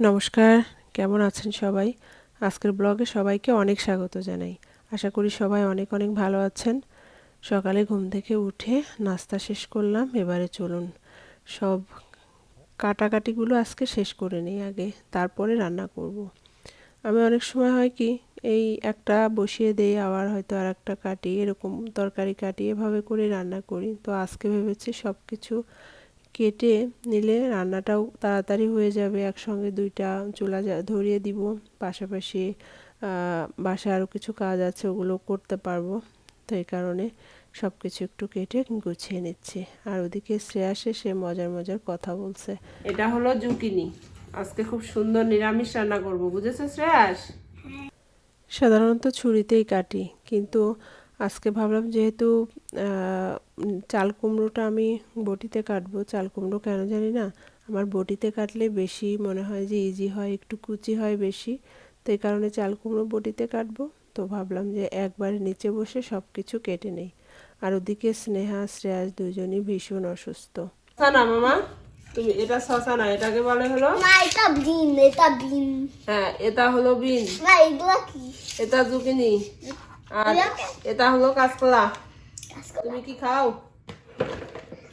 নমস্কার, কেমন আছেন সবাই? আজকের ব্লগে সবাইকে অনেক স্বাগত জানাই। আশা করি সবাই অনেক অনেক ভালো আছেন। সকালে ঘুম থেকে উঠে নাস্তা শেষ করলাম, এবারে চলুন। সব কাটাকাটিগুলো আজকে শেষ করে নিই আগে, তারপরে রান্না করব। আমি অনেক সময় হয় কি, এই একটা বসিয়ে দেই, আবার হয়তো আর একটা কাটি, এরকম তরকারি কাটি, এভাবে করে রান্না করি। তো আজকে ভেবেছি সব কিছু কেটে নিলে রান্নাটাও তাড়াতাড়ি হয়ে যাবে। একসঙ্গে দুইটা চুলা ধরিয়ে দিব। পাশাপাশি বাসায় আরও কিছু কাজ আছে ওগুলো করতে পারব। তো এই কারণে সব কিছু একটু কেটে গুছিয়ে নিচ্ছি। আর ওদিকে শ্রেয়াসে সে মজার মজার কথা বলছে। এটা হলো জুকিনি। আজকে খুব সুন্দর নিরামিষ রান্না করব বুঝেছ শ্রেয়াস? সাধারণত ছুরিতেই কাটি কিন্তু আজকে ভাবলাম যেহেতু চাল কুমড়োটা আমি বটিতে কাটবো। চাল কুমড়ো কেন জানি না? আমার বটিতে কাটলে বেশি মনে হয় যে ইজি হয় একটু কুচি হয় বেশি। তো এই কারণে চাল কুমড়ো বটিতে কাটবো। তো ভাবলাম যে একবারে নিচে বসে সব কিছু কেটে নেই। আর ওদিকে স্নেহা শ্রেয়াস দুজনই ভীষণ অসুস্থ। না মামা তুমি এটা শশা না এটাকে বলে হলো? না এটা বিন এটা বিন। হ্যাঁ এটা হলো বিন। না এগুলা কি? এটা জুকিনি। আর এটা হলো কাঁচকলা। তুমি কি খাও?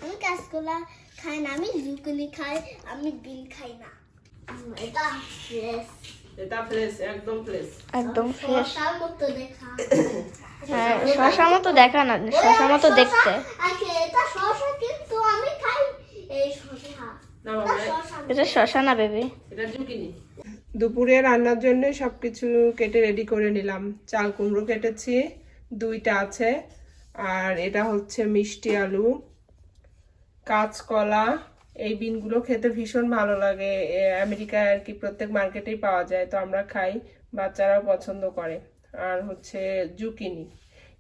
আমি কাঁচকলা খাই না আমি জুকুনি খাই আমি বিন খাই না। এটা ফ্রেশ এটা ফ্রেশ একদম ফ্রেশ একদম ফ্রেশ শসার মতো দেখা। হ্যাঁ শশা মতো দেখা না শশা মতো দেখতে। এটা শসা কিন্তু আমি খাই এই শসা না মামা শসা এটা শশা না। বেবি এটা জুকিনি দুপুরে রান্নার জন্য সব কিছু কেটে রেডি করে নিলাম। চাল কুমড়ো কেটেছি দুইটা আছে। আর এটা হচ্ছে মিষ্টি আলু, কাঁচকলা, এই বিনগুলো খেতে ভীষণ ভালো লাগে। আমেরিকায় আর কি প্রত্যেক মার্কেটেই পাওয়া যায়, তো আমরা খাই, বাচ্চারাও পছন্দ করে। আর হচ্ছে জুকিনি,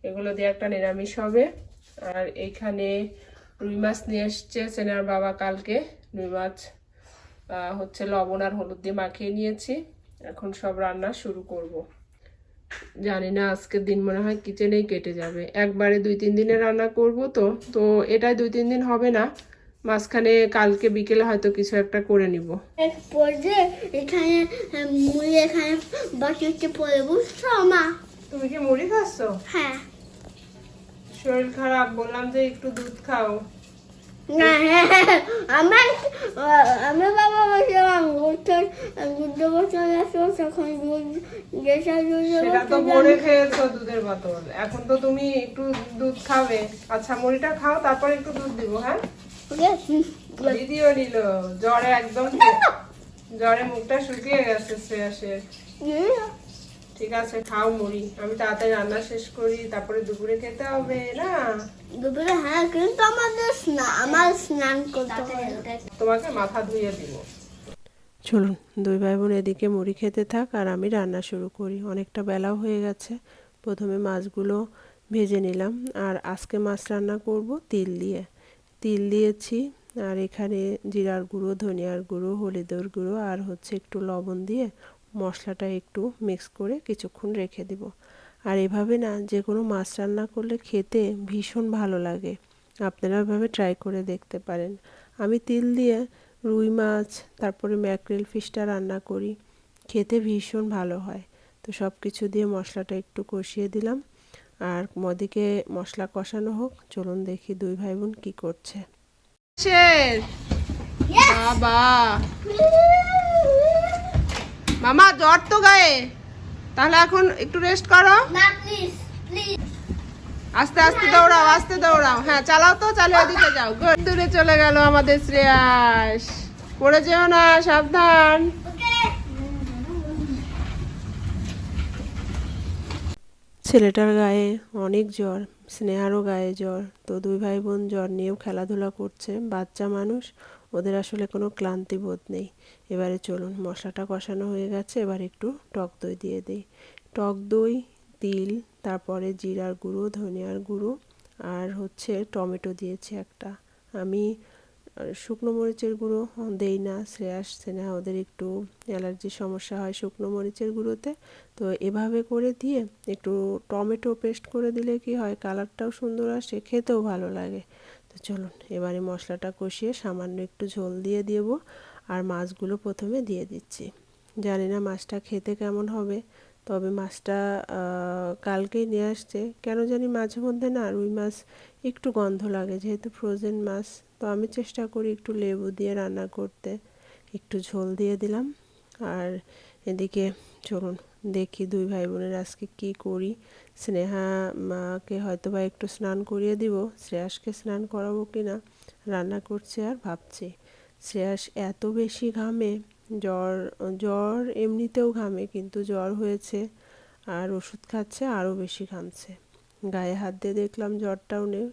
এগুলো দিয়ে একটা নিরামিষ হবে। আর এইখানে রুই মাছ নিয়ে এসছে সেনার বাবা কালকে। রুই মাছ হচ্ছে লবণ আর হলুদ দিয়ে মাখিয়ে নিয়েছি। এখন সব রান্না শুরু করব। জানি না আজকের দিন মনে হয় কিচেনেই কেটে যাবে। একবারে দুই তিন দিনে রান্না করব তো তো এটাই দুই তিন দিন হবে না। মাঝখানে কালকে বিকেলে হয়তো কিছু একটা করে নিব। এখানে মুড়ি এখানে বাটিতে পড়ে বুঝছ মা? তুমি কি মুড়ি খাচ্ছ? হ্যাঁ। শরীর খারাপ বললাম যে একটু দুধ খাও। না হ্যাঁ আমার আমার বাবা বলছিলাম গুড় গুড় বছর আসো তখন দুধ যেসব দুধ সেটা তো ভরে খেয়েছো দুধের বোতল। এখন তো তুমি একটু দুধ খাবে। আচ্ছা মুড়িটা খাও তারপর একটু দুধ দিব হ্যাঁ? দিদিও নিল। জ্বরে একদম জ্বরে মুখটা শুকিয়ে গেছে শ্রেয়াসের। ঠিক আছে খাও মুড়ি। আমি তাড়াতাড়ি রান্না শেষ করি তারপরে দুপুরে খেতে হবে না? দুপুরে হ্যাঁ কিন্তু আমাদের স্নান আমার স্নান করতে হবে। তোমাকে মাথা ধুয়ে দিব। চলুন দুই ভাই বোন এদিকে মুড়ি খেতে থাক আর আমি রান্না শুরু করি। অনেকটা বেলাও হয়ে গেছে। প্রথমে মাছগুলো ভেজে নিলাম আর আজকে মাছ রান্না করব তিল দিয়ে। তিল দিয়েছি আর এখানে জিরার গুঁড়ো ধনিয়ার গুঁড়ো হলুদের গুঁড়ো আর হচ্ছে একটু লবণ দিয়ে মশলাটা একটু মিক্স করে কিছুক্ষণ রেখে দিব। আর এভাবে না যে কোনো মাছ রান্না করলে খেতে ভীষণ ভালো লাগে। আপনারা এভাবে ট্রাই করে দেখতে পারেন। আমি তিল দিয়ে রুই মাছ তারপরে ম্যাকরেল ফিশটা রান্না করি। খেতে ভীষণ ভালো হয়। তো সব কিছু দিয়ে মশলাটা একটু কষিয়ে দিলাম। আর মদিকে মশলা কষানো হোক চলুন দেখি দুই ভাই বোন কী করছে। বাবা! মামা জ্বর তো গায়ে। তাহলে এখন একটু রেস্ট করো। না প্লিজ প্লিজ আস্তে আস্তে দৌড়াও আস্তে দৌড়াও। হ্যাঁ চালাও তো চালিয়ে দিতে যাও. দূরে চলে গেল আমাদের শ্রেয়াস। পড়ে যেও না সাবধান। ছেলেটার গায়ে অনেক জ্বর স্নেহারও গায়ে জ্বর। তো দুই ভাই বোন জ্বর নিয়েও খেলাধুলা করছে বাচ্চা মানুষ। ওদের আসলে কোনো ক্লান্তি বোধ নেই। এবারে চলুন, মশলাটা কষানো হয়ে গেছে, এবার একটু টক দই দিয়ে দিই। টক দই, তিল, তারপরে জিরার গুঁড়ো, ধনিয়ার গুঁড়ো, আর হচ্ছে টমেটো দিয়েছি একটা। আমি শুকনো মরিচের গুঁড়ো দেই না, শ্রেয়াস সেনা ওদের একটু অ্যালার্জির সমস্যা হয় শুকনো মরিচের গুঁড়োতে। তো এভাবে করে দিয়ে একটু টমেটো পেস্ট করে দিলে কি হয়, কালারটাও সুন্দর আসে, খেতেও ভালো লাগে। তো চলুন, এবারে মশলাটা কষিয়ে সামান্য একটু ঝোল দিয়ে দেব আর মাছগুলো প্রথমে দিয়ে দিচ্ছি। জানি না মাছটা খেতে কেমন হবে, তবে মাছটা কালকেই নিয়ে আসছে। কেন জানি মাঝে মধ্যে না রুই মাছ একটু গন্ধ লাগে, যেহেতু ফ্রোজেন মাছ, তো আমি চেষ্টা করি একটু লেবু দিয়ে রান্না করতে। একটু ঝোল দিয়ে দিলাম। আর এদিকে চলুন দেখি দুই ভাই বোনের আজকে কি করি। স্নেহা মাকে হয়তো বা একটু স্নান করিয়ে দিব। শ্রেয়াসকে স্নান করাবো কি না রান্না করছে আর ভাবছি। শ্রেয়াস এত বেশি ঘামে, জ্বর জ্বর এমনিতেও ঘামে কিন্তু জ্বর হয়েছে আর ওষুধ খাচ্ছে, আরও বেশি ঘামছে। গায়ে হাত দিয়ে দেখলাম জ্বরটাও নেই,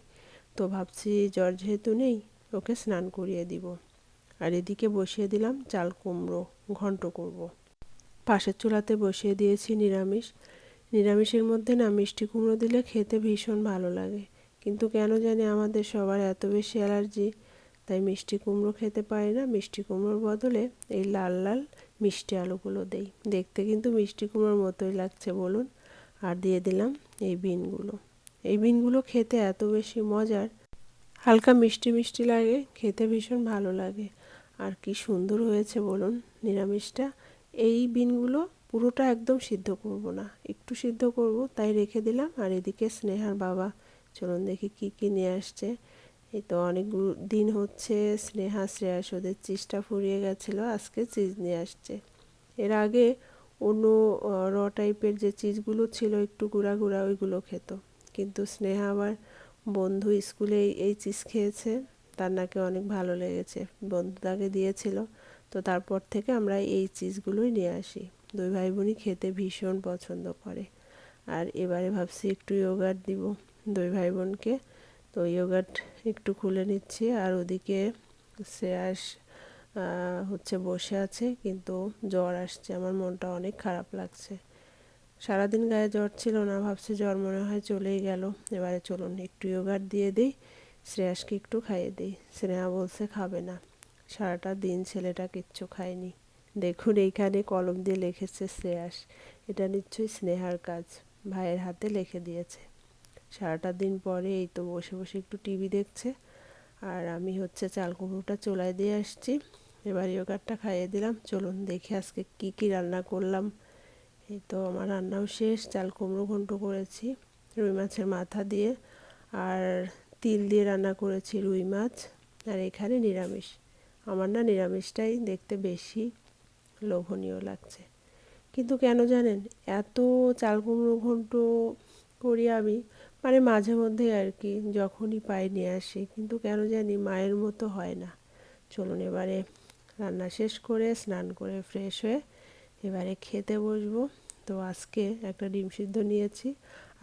তো ভাবছি জ্বর যেহেতু নেই, ওকে স্নান করিয়ে দিব। আর এদিকে বসিয়ে দিলাম চাল কুমড়ো, ঘন্ট করব। পাশের চুলাতে বসিয়ে দিয়েছি নিরামিষ। নিরামিষের মধ্যে না মিষ্টি কুমড়ো দিলে খেতে ভীষণ ভালো লাগে। কিন্তু কেন জানি আমাদের সবার এত বেশি অ্যালার্জি। তাই মিষ্টি কুমড়ো খেতে পারি না। মিষ্টি কুমড়োর বদলে এই লাল লাল মিষ্টি আলুগুলো দেই। দেখতে কিন্তু মিষ্টি কুমড়োর মতোই লাগছে বলুন। আর দিয়ে দিলাম এই বিনগুলো। এই বিনগুলো খেতে এত বেশি মজার। হালকা মিষ্টি মিষ্টি লাগে, খেতে ভীষণ ভালো লাগে। আর কি সুন্দর হয়েছে বলুন নিরামিষটা। এই বিনগুলো পুরোটা একদম সিদ্ধ করব না। একটু সিদ্ধ করব, তাই রেখে দিলাম। আর এদিকে স্নেহার বাবা, চলুন দেখি কি কি নিয়ে আসছে। এই তো অনেক দিন হচ্ছে, স্নেহা, শ্রেয়াস ওদের চিজটা ফুরিয়ে গেছিল, আজকে চিজ নিয়ে আসছে। এর আগে অন্য র টাইপের যে চিজগুলো ছিল, একটু গুঁড়া গুঁড়া ওইগুলো খেত। কিন্তু স্নেহা আবার বন্ধু স্কুলে এই- চিজ খেয়েছে। তার নাকি অনেক ভালো লেগেছে। বন্ধু তাকে দিয়েছিল। তো তারপর থেকে আমরা এই চিজগুলোই নিয়ে আসি। দুই ভাই বোনই খেতে ভীষণ পছন্দ করে। আর এবারে ভাবছি একটু ইয়োগার্ট দিব। দুই ভাই বোনকে তো ইয়োগার্ট একটু খুলে নিচ্ছি। আর ওদিকে শ্রেয়াস হচ্ছে বসে আছে, কিন্তু জ্বর আসছে। আমার মনটা অনেক খারাপ লাগছে। সারাদিন গায়ে জ্বর ছিল না, ভাবছি জ্বর মনে হয় চলেই গেল। এবারে চলুন, একটু ইয়োগার্ট দিয়ে দিই। শ্রেয়াসকে একটু খাইয়ে দিই। স্নেহা বলছে খাবে না। সারাটা দিন ছেলেটা কিচ্ছু খায়নি। দেখুন এইখানে কলম দিয়ে লিখেছে শ্রেয়াস। এটা নিশ্চয়ই স্নেহার কাজ। ভাইয়ের হাতে লিখে দিয়েছে। সারাটা দিন পরে এই তো বসে বসে একটু টিভি দেখছে। আর আমি হচ্ছে চাল কুমড়োটা চোলায় দিয়ে আসছি। এবার ইয়োগারটা খাইয়ে দিলাম। চলুন দেখি আজকে কি কি রান্না করলাম। এই তো আমার রান্নাও শেষ। চাল কুমড়ো ঘন্ট করেছি, রুই মাছের মাথা দিয়ে। আর তিল দিয়ে রান্না করেছি রুই মাছ। আর এখানে নিরামিষ। আমার না নিরামিষটাই দেখতে বেশি লোভনীয় লাগছে। কিন্তু কেন জানেন? এত চাল কুমড়ো ঘন্ট করি আমি মানে মাঝে মধ্যে আর কি যখনই পাই নিয়ে আসি, কিন্তু কেন জানি মায়ের মতো হয় না। চলুন এবারে রান্না শেষ করে স্নান করে ফ্রেশ হয়ে এবারে খেতে বসবো। তো আজকে একটা ডিম সিদ্ধ নিয়েছি,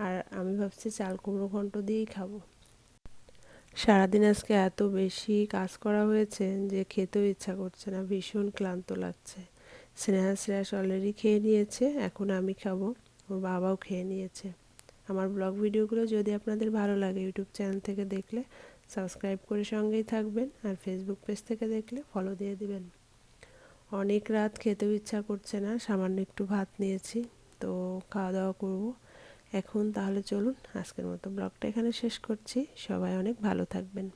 আর আমি ভাবছি চাল কুমড়ো ঘন্ট দিয়েই খাব। সারাদিন আজকে এত বেশি কাজ করা হয়েছে যে খেতেও ইচ্ছা করছে না, ভীষণ ক্লান্ত লাগছে। স্নেহা, শ্রেয়াস অলরেডি খেয়ে নিয়েছে, এখন আমি খাব। ওর বাবাও খেয়ে নিয়েছে। আমার ব্লগ ভিডিওগুলো যদি আপনাদের ভালো লাগে, ইউটিউব চ্যানেল থেকে দেখলে সাবস্ক্রাইব করে সঙ্গেই থাকবেন আর ফেসবুক পেজ থেকে দেখলে ফলো দিয়ে দিবেন। অনেক রাত খেতেও ইচ্ছা করছে না, সামান্য একটু ভাত নিয়েছি, তো খাওয়া দাওয়া করব। এখন তাহলে চলুন আজকের মতো ব্লগটা এখানে শেষ করছি। সবাই অনেক ভালো থাকবেন।